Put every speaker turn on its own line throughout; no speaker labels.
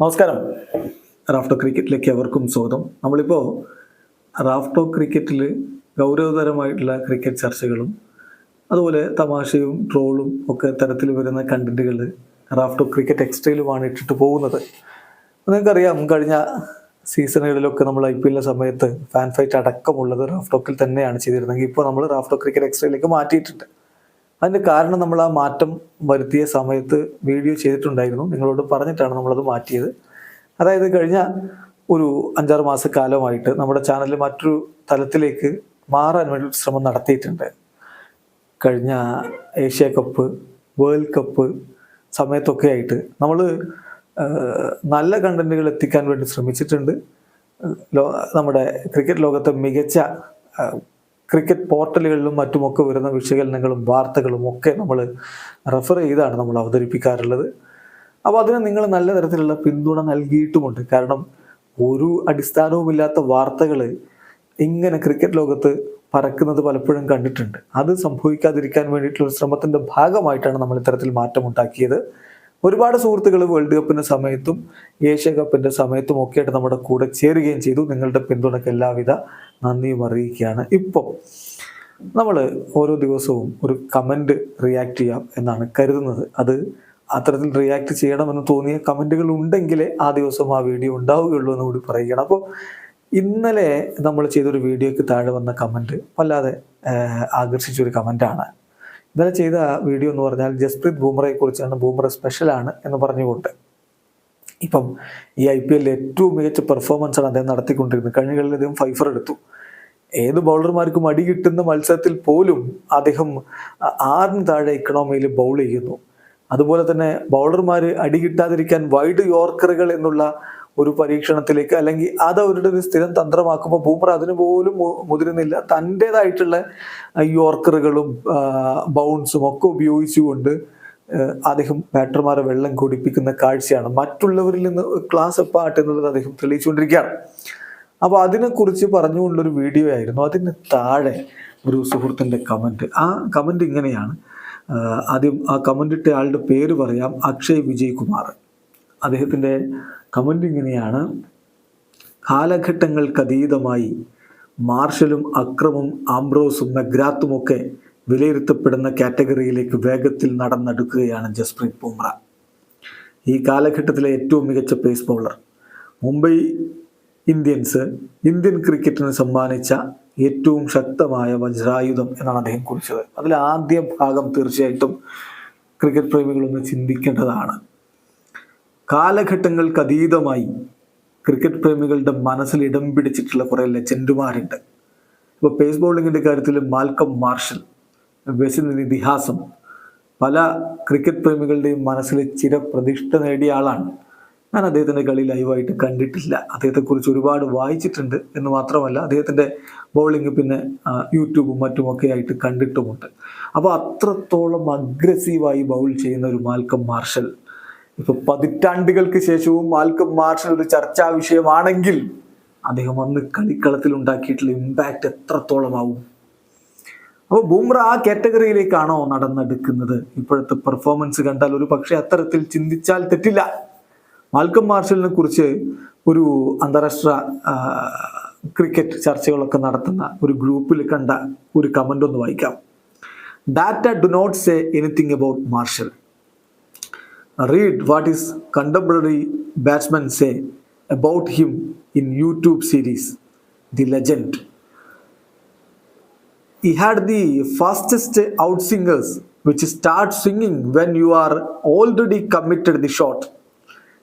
നമസ്കാരം. റാഫ്റ്റോ ക്രിക്കറ്റിലേക്ക് എവർക്കും സ്വാഗതം. നമ്മളിപ്പോൾ റാഫ്റ്റോ ക്രിക്കറ്റിൽ ഗൗരവതരമായിട്ടുള്ള ക്രിക്കറ്റ് ചർച്ചകളും അതുപോലെ തമാശയും ട്രോളും ഒക്കെ തരത്തിൽ വരുന്ന കണ്ടന്റുകൾ റാഫ്റ്റോ ക്രിക്കറ്റ് എക്സ്ട്രയിലുമാണ് ഇട്ടിട്ട് പോകുന്നത്. നിങ്ങൾക്കറിയാം കഴിഞ്ഞ സീസണുകളിലൊക്കെ നമ്മൾ ഐ പി എല്ലിന്റെ സമയത്ത് ഫാൻ ഫൈറ്റ് അടക്കമുള്ളത് റാഫ്റ്റോക്കിൽ തന്നെയാണ് ചെയ്തിരുന്നെങ്കിൽ ഇപ്പോൾ നമ്മൾ റാഫ്റ്റോ ക്രിക്കറ്റ് എക്സ്ട്രയിലേക്ക് മാറ്റിയിട്ടുണ്ട്. അതിന്റെ കാരണം നമ്മൾ ആ മാറ്റം വരുത്തിയ സമയത്ത് വീഡിയോ ചെയ്തിട്ടുണ്ടായിരുന്നു. നിങ്ങളോട് പറഞ്ഞിട്ടാണ് നമ്മളത് മാറ്റിയത്. അതായത് കഴിഞ്ഞ ഒരു അഞ്ചാറ് മാസക്കാലമായിട്ട് നമ്മുടെ ചാനൽ മറ്റൊരു തലത്തിലേക്ക് മാറാൻ വേണ്ടി ശ്രമം നടത്തിയിട്ടുണ്ട്. കഴിഞ്ഞ ഏഷ്യ കപ്പ് വേൾഡ് കപ്പ് സമയത്തൊക്കെ ആയിട്ട് നമ്മൾ നല്ല കണ്ടന്റുകൾ എത്തിക്കാൻ വേണ്ടി ശ്രമിച്ചിട്ടുണ്ട്. നമ്മുടെ ക്രിക്കറ്റ് ലോകത്തെ മികച്ച ക്രിക്കറ്റ് പോർട്ടലുകളിലും മറ്റുമൊക്കെ വരുന്ന വിശകലനങ്ങളും വാർത്തകളും ഒക്കെ നമ്മൾ റെഫർ ചെയ്താണ് നമ്മൾ അവതരിപ്പിക്കാറുള്ളത്. അപ്പോൾ അതിന് നിങ്ങൾ നല്ല തരത്തിലുള്ള പിന്തുണ നൽകിയിട്ടുമുണ്ട്. കാരണം ഒരു അടിസ്ഥാനവുമില്ലാത്ത വാർത്തകൾ ഇങ്ങനെ ക്രിക്കറ്റ് ലോകത്ത് പരക്കുന്നത് പലപ്പോഴും കണ്ടിട്ടുണ്ട്. അത് സംഭവിക്കാതിരിക്കാൻ വേണ്ടിയിട്ടുള്ള ശ്രമത്തിന്റെ ഭാഗമായിട്ടാണ് നമ്മൾ ഇത്തരത്തിൽ മാറ്റമുണ്ടാക്കിയത്. ഒരുപാട് സുഹൃത്തുക്കൾ വേൾഡ് കപ്പിന്റെ സമയത്തും ഏഷ്യ കപ്പിന്റെ സമയത്തും ഒക്കെ ആയിട്ട് നമ്മുടെ കൂടെ ചേരുകയും ചെയ്തു. നിങ്ങളുടെ പിന്തുണയ്ക്ക് എല്ലാവിധ നന്ദിയും അറിയിക്കുകയാണ് ഇപ്പോൾ നമ്മൾ ഓരോ ദിവസവും ഒരു കമന്റ് റിയാക്ട് ചെയ്യാം എന്നാണ് കരുതുന്നത്. അത് അത്തരത്തിൽ റിയാക്ട് ചെയ്യണമെന്ന് തോന്നിയ കമന്റുകൾ ഉണ്ടെങ്കിലേ ആ ദിവസം ആ വീഡിയോ ഉണ്ടാവുകയുള്ളൂ എന്ന് കൂടി പറയുകയാണ്. അപ്പോൾ ഇന്നലെ നമ്മൾ ചെയ്തൊരു വീഡിയോയ്ക്ക് താഴെ വന്ന കമന്റ് വല്ലാതെ ആകർഷിച്ചൊരു കമന്റാണ് ഇന്നലെ ചെയ്ത വീഡിയോ എന്ന് പറഞ്ഞാൽ ജസ്പ്രീത് ബൂമറയെ കുറിച്ചാണ് ബൂമറ സ്പെഷ്യലാണ് എന്ന് പറഞ്ഞുകൊണ്ട് ഇപ്പം ഈ ഐ പി എല്ലിൽ ഏറ്റവും മികച്ച പെർഫോമൻസ് ആണ് അദ്ദേഹം നടത്തിക്കൊണ്ടിരുന്നത്. കഴിഞ്ഞ അദ്ദേഹം ഫൈഫർ എടുത്തു. ഏത് ബൗളർമാർക്കും അടി കിട്ടുന്ന മത്സരത്തിൽ പോലും അദ്ദേഹം ആറിന് താഴെ ഇക്കണോമിയിൽ ബൗൾ ചെയ്യുന്നു. അതുപോലെ തന്നെ ബൗളർമാർ അടി കിട്ടാതിരിക്കാൻ വൈഡ് യോർക്കറുകൾ എന്നുള്ള ഒരു പരീക്ഷണത്തിലേക്ക് അല്ലെങ്കിൽ അത് അവരുടെ ഒരു സ്ഥിരം തന്ത്രമാക്കുമ്പോൾ ബൂമർ അതിന് പോലും മുതിരുന്നില്ല. തന്റെതായിട്ടുള്ള യോർക്കറുകളും ബൗൺസും ഒക്കെ ഉപയോഗിച്ചുകൊണ്ട് അദ്ദേഹം ബാറ്റർമാരെ വെള്ളം കുടിപ്പിക്കുന്ന കാഴ്ചയാണ്. മറ്റുള്ളവരിൽ നിന്ന് ക്ലാസ് അപ്പാട്ട് എന്നുള്ളത് അദ്ദേഹം തെളിയിച്ചുകൊണ്ടിരിക്കുകയാണ്. അപ്പോൾ അതിനെക്കുറിച്ച് പറഞ്ഞുകൊണ്ടൊരു വീഡിയോ ആയിരുന്നു അതിന് താഴെ ഒരു സുഹൃത്തിന്റെ കമന്റ് ആ കമന്റ് ഇങ്ങനെയാണ്. ആദ്യം ആ കമന്റ് ഇട്ട ആളുടെ പേര് പറയാം അക്ഷയ് വിജയ് കുമാർ അദ്ദേഹത്തിന്റെ കമന്റ് ഇങ്ങനെയാണ്. കാലഘട്ടങ്ങൾക്കതീതമായി മാർഷലും അക്രമും ആംബ്രോസും മെഗ്രാത്തും ഒക്കെ വിലയിരുത്തപ്പെടുന്ന കാറ്റഗറിയിലേക്ക് വേഗത്തിൽ നടന്നെടുക്കുകയാണ് ജസ്പ്രീത് ബുംറ. ഈ കാലഘട്ടത്തിലെ ഏറ്റവും മികച്ച pace bowler Mumbai Indians Indian ക്രിക്കറ്റിന് സമ്മാനിച്ച ഏറ്റവും ശക്തമായ വജ്രായുധം എന്നാണ് അദ്ദേഹം കുറിച്ചത്. അതിൽ ആദ്യ ഭാഗം തീർച്ചയായിട്ടും ക്രിക്കറ്റ് പ്രേമികളൊന്ന് ചിന്തിക്കേണ്ടതാണ്. കാലഘട്ടങ്ങൾക്ക് അതീതമായി ക്രിക്കറ്റ് പ്രേമികളുടെ മനസ്സിൽ ഇടം പിടിച്ചിട്ടുള്ള കുറേ ലെജൻഡുമാരുണ്ട് ഇപ്പോൾ പേസ് ബൗളിങ്ങിന്റെ കാര്യത്തിൽ മാൽക്കം മാർഷൽ വെസിന് ഇതിഹാസം. പല ക്രിക്കറ്റ് പ്രേമികളുടെയും മനസ്സിൽ ചിരപ്രതിഷ്ഠ നേടിയ ആളാണ്. ഞാൻ അദ്ദേഹത്തിന്റെ കളി ലൈവായിട്ട് കണ്ടിട്ടില്ല. അദ്ദേഹത്തെക്കുറിച്ച് ഒരുപാട് വായിച്ചിട്ടുണ്ട് എന്ന് മാത്രമല്ല അദ്ദേഹത്തിന്റെ ബൗളിംഗ് പിന്നെ യൂട്യൂബും മറ്റുമൊക്കെ ആയിട്ട് കണ്ടിട്ടുമുണ്ട്. അപ്പോൾ അത്രത്തോളം അഗ്രസീവായി ബൗൾ ചെയ്യുന്ന ഒരു മാൽക്കം മാർഷൽ. ഇപ്പൊ പതിറ്റാണ്ടുകൾക്ക് ശേഷവും മാൽക്കം മാർഷൽ ഒരു ചർച്ചാ വിഷയമാണെങ്കിൽ അദ്ദേഹം അന്ന് കളിക്കളത്തിൽ ഉണ്ടാക്കിയിട്ടുള്ള ഇമ്പാക്റ്റ് എത്രത്തോളമാവും? അപ്പോൾ ബുംറ ആ കാറ്റഗറിയിലേക്കാണോ നടന്നെടുക്കുന്നത്? ഇപ്പോഴത്തെ പെർഫോമൻസ് കണ്ടാൽ ഒരു പക്ഷേ അത്തരത്തിൽ ചിന്തിച്ചാൽ തെറ്റില്ല. മാൽക്കം മാർഷലിനെ കുറിച്ച് ഒരു അന്താരാഷ്ട്ര ക്രിക്കറ്റ് ചർച്ചകളൊക്കെ നടത്തുന്ന ഒരു ഗ്രൂപ്പിൽ കണ്ട ഒരു കമന്റ് ഒന്ന് വായിക്കാം. Data do not say anything about Marshall. Read what is contemporary batsman say about him in YouTube series the Legend. He had the fastest outsingers, which start swinging when you are already committed the shot.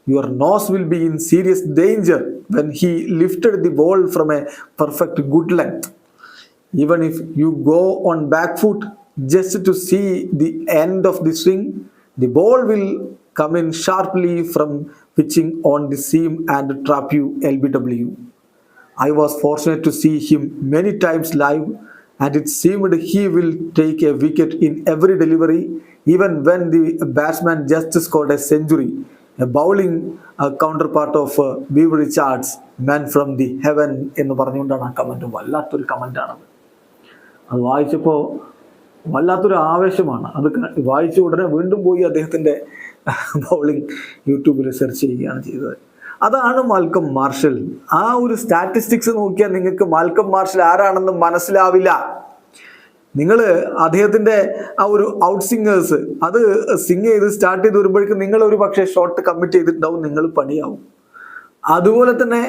Your nose will be in serious danger when he lifted the ball from a perfect good length. Even if you go on back foot just to see the end of the swing, the ball will come in sharply from pitching on the seam and trap you LBW. I was fortunate to see him many times live, and it seemed he will take a wicket in every delivery even when the batsman just scored a century a bowling counterpart of Viv Richards man from the heaven എന്ന് പറഞ്ഞുകൊണ്ടാണ് ആ comment വല്ലാത്തൊരു കമന്റാണത് അത് വായിച്ചപ്പോൾ വല്ലാത്തൊരു ആവേശമാണ്. അത് വായിച്ച ഉടനെ വീണ്ടും പോയി അദ്ദേഹത്തിന്റെ ബൗളിംഗ് യൂട്യൂബിൽ സെർച്ച് ചെയ്യുകയാണ് ചെയ്തത്. അതാണ് മാൽക്കം മാർഷൽ. ആ ഒരു സ്റ്റാറ്റിസ്റ്റിക്സ് നോക്കിയാൽ നിങ്ങൾക്ക് മാൽക്കം മാർഷൽ ആരാണെന്ന് മനസ്സിലാവില്ല. നിങ്ങൾ അദ്ദേഹത്തിന്റെ ആ ഒരു ഔട്ട് സിംഗേഴ്സ് അത് സിംഗ് ചെയ്ത് സ്റ്റാർട്ട് ചെയ്ത് വരുമ്പോഴേക്കും നിങ്ങൾ ഒരു പക്ഷേ ഷോട്ട് കമ്മിറ്റ് ചെയ്തിട്ടുണ്ടാവും നിങ്ങൾ പണിയാവും. അതുപോലെ തന്നെ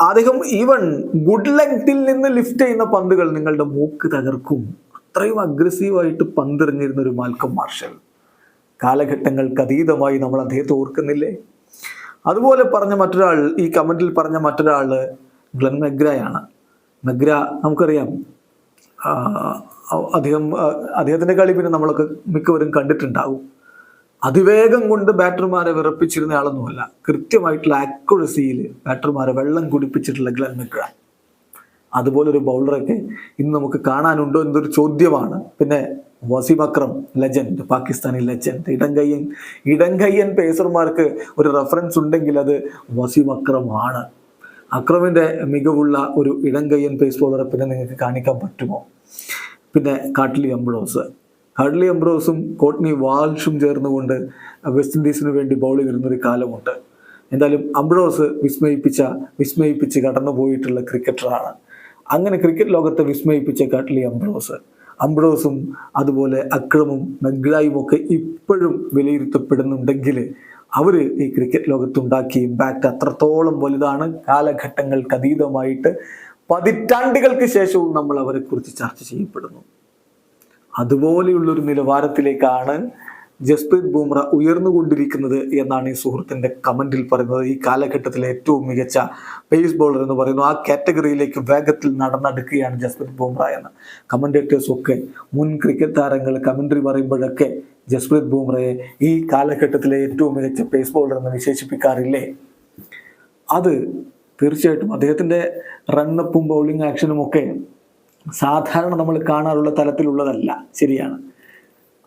അദ്ദേഹം ഈവൻ ഗുഡ് ലെങ്തിൽ നിന്ന് ലിഫ്റ്റ് ചെയ്യുന്ന പന്തുകൾ നിങ്ങളുടെ മൂക്ക് തകർക്കും. അത്രയും അഗ്രസീവായിട്ട് പന്തെറിഞ്ഞിരുന്ന ഒരു മാൽക്കം മാർഷൽ. കാലഘട്ടങ്ങൾക്ക് അതീതമായി നമ്മൾ അദ്ദേഹത്തെ ഓർക്കുന്നില്ലേ? അതുപോലെ പറഞ്ഞ മറ്റൊരാൾ ഈ കമന്റിൽ പറഞ്ഞ മറ്റൊരാൾ ഗ്ലെൻ മെഗ്രയാണ്. മെഗ്ര നമുക്കറിയാം. അദ്ദേഹം അദ്ദേഹത്തിന്റെ കളി പിന്നെ നമ്മളൊക്കെ മിക്കവരും കണ്ടിട്ടുണ്ടാവും അതിവേഗം കൊണ്ട് ബാറ്റർമാരെ വിറപ്പിച്ചിരുന്ന ആളൊന്നുമല്ല. കൃത്യമായിട്ടുള്ള ആക്യുറസിയിൽ ബാറ്റർമാരെ വെള്ളം കുടിപ്പിച്ചിട്ടുള്ള ഗ്ലെൻ മെഗ്ര. അതുപോലൊരു ബൗളറൊക്കെ ഇന്ന് നമുക്ക് കാണാനുണ്ടോ എന്നൊരു ചോദ്യമാണ്. പിന്നെ വസീം അക്രം ലെജൻഡ് പാകിസ്ഥാനി ലെജൻഡ് ഇടങ്കയ്യൻ ഇടങ്കയ്യൻ പേസർമാർക്ക് ഒരു റെഫറൻസ് ഉണ്ടെങ്കിൽ അത് വസീം അക്രം ആണ്. അക്രമിന്റെ മികവുള്ള ഒരു ഇടങ്കയ്യൻ പേസ് ബോളറെ പിന്നെ നിങ്ങൾക്ക് കാണിക്കാൻ പറ്റുമോ? പിന്നെ കാട്ട്ലി എംബ്രോസ് കാട്ട്ലി എംബ്രോസും കോട്ട്നി വാൾഷും ചേർന്നുകൊണ്ട് വെസ്റ്റ് ഇൻഡീസിന് വേണ്ടി ബൗളിംഗ് വരുന്നൊരു കാലമുണ്ട്. എന്തായാലും അംബ്രോസ് വിസ്മയിപ്പിച്ച വിസ്മയിപ്പിച്ച് കടന്നു പോയിട്ടുള്ള ക്രിക്കറ്ററാണ് അങ്ങനെ ക്രിക്കറ്റ് ലോകത്തെ വിസ്മയിപ്പിച്ച കാട്ട്ലി അംബ്രോസ്. അംബ്രോസും അതുപോലെ അക്രമും മെഗ്രായും ഒക്കെ ഇപ്പോഴും വിലയിരുത്തപ്പെടുന്നുണ്ടെങ്കിൽ അവർ ഈ ക്രിക്കറ്റ് ലോകത്തുണ്ടാക്കിയ ഇമ്പാക്റ്റ് അത്രത്തോളം വലുതാണ്. കാലഘട്ടങ്ങൾക്ക് അതീതമായിട്ട് പതിറ്റാണ്ടുകൾക്ക് ശേഷവും നമ്മൾ അവരെക്കുറിച്ച് ചർച്ച ചെയ്യപ്പെടുന്നു. അതുപോലെയുള്ളൊരു നിലവാരത്തിലേക്കാണ് ജസ്പ്രീത് ബുംറ ഉയർന്നുകൊണ്ടിരിക്കുന്നത് എന്നാണ് ഈ സുഹൃത്തിന്റെ കമന്റിൽ പറയുന്നത്. ഈ കാലഘട്ടത്തിലെ ഏറ്റവും മികച്ച പേസ് ബോളർ എന്ന് പറയുന്നു. ആ കാറ്റഗറിയിലേക്ക് വേഗത്തിൽ നടന്നെടുക്കുകയാണ് ജസ്പ്രീത് ബുംറ എന്ന്. കമന്റേറ്റേഴ്സൊക്കെ മുൻ ക്രിക്കറ്റ് താരങ്ങൾ കമന്ററി പറയുമ്പോഴൊക്കെ ജസ്പ്രീത് ബുംറയെ ഈ കാലഘട്ടത്തിലെ ഏറ്റവും മികച്ച പേസ് ബോളർ എന്ന് വിശേഷിപ്പിക്കാറില്ലേ? അത് തീർച്ചയായിട്ടും അദ്ദേഹത്തിന്റെ റണ്ണപ്പും ബൗളിംഗ് ആക്ഷനും ഒക്കെ സാധാരണ നമ്മൾ കാണാറുള്ള തലത്തിലുള്ളതല്ല. ശരിയാണ്.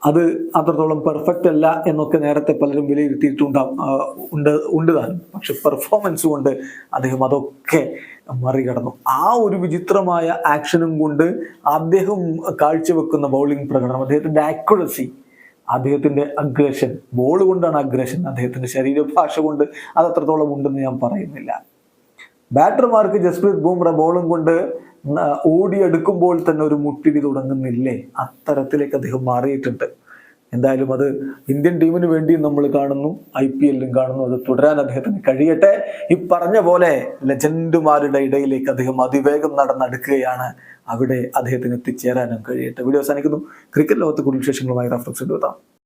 അത് അത്രത്തോളം പെർഫെക്റ്റ് അല്ല എന്നൊക്കെ നേരത്തെ പലരും വിലയിരുത്തിയിട്ടുണ്ടാവും. ഉണ്ട് ഉണ്ട് താനും പക്ഷെ പെർഫോമൻസ് കൊണ്ട് അദ്ദേഹം അതൊക്കെ മറികടന്നു. ആ ഒരു വിചിത്രമായ ആക്ഷനും കൊണ്ട് അദ്ദേഹം കാഴ്ചവെക്കുന്ന ബൗളിംഗ് പ്രകടനം അദ്ദേഹത്തിന്റെ ആക്യുറസി അദ്ദേഹത്തിന്റെ അഗ്രഷൻ ബോൾ കൊണ്ടാണ് അഗ്രഷൻ അദ്ദേഹത്തിന്റെ ശരീരഭാഷ കൊണ്ട് അത് അത്രത്തോളം ഉണ്ടെന്ന് ഞാൻ പറയുന്നില്ല. ബാറ്റർമാർക്ക് ജസ്പ്രീത് ബുംറ ബോളും കൊണ്ട് ഓടിയെടുക്കുമ്പോൾ തന്നെ ഒരു മുട്ടിടി തുടങ്ങുന്നില്ലേ? അത്തരത്തിലേക്ക് അദ്ദേഹം മാറിയിട്ടുണ്ട്. എന്തായാലും അത് ഇന്ത്യൻ ടീമിന് വേണ്ടിയും നമ്മൾ കാണുന്നു ഐ പി എല്ലിലും കാണുന്നു. അത് തുടരാൻ അദ്ദേഹത്തിന് കഴിയട്ടെ. ഈ പറഞ്ഞ പോലെ ലെജൻഡുമാരുടെ ഇടയിലേക്ക് അദ്ദേഹം അതിവേഗം നടന്നെടുക്കുകയാണ്. അവിടെ അദ്ദേഹത്തിന് എത്തിച്ചേരാനും കഴിയട്ടെ. വീഡിയോ അവസാനിക്കുന്നു. ക്രിക്കറ്റ് ലോകത്തെ കൂടുതൽ വിശേഷങ്ങളുമായി റഫ്ലക്സ് എത്താം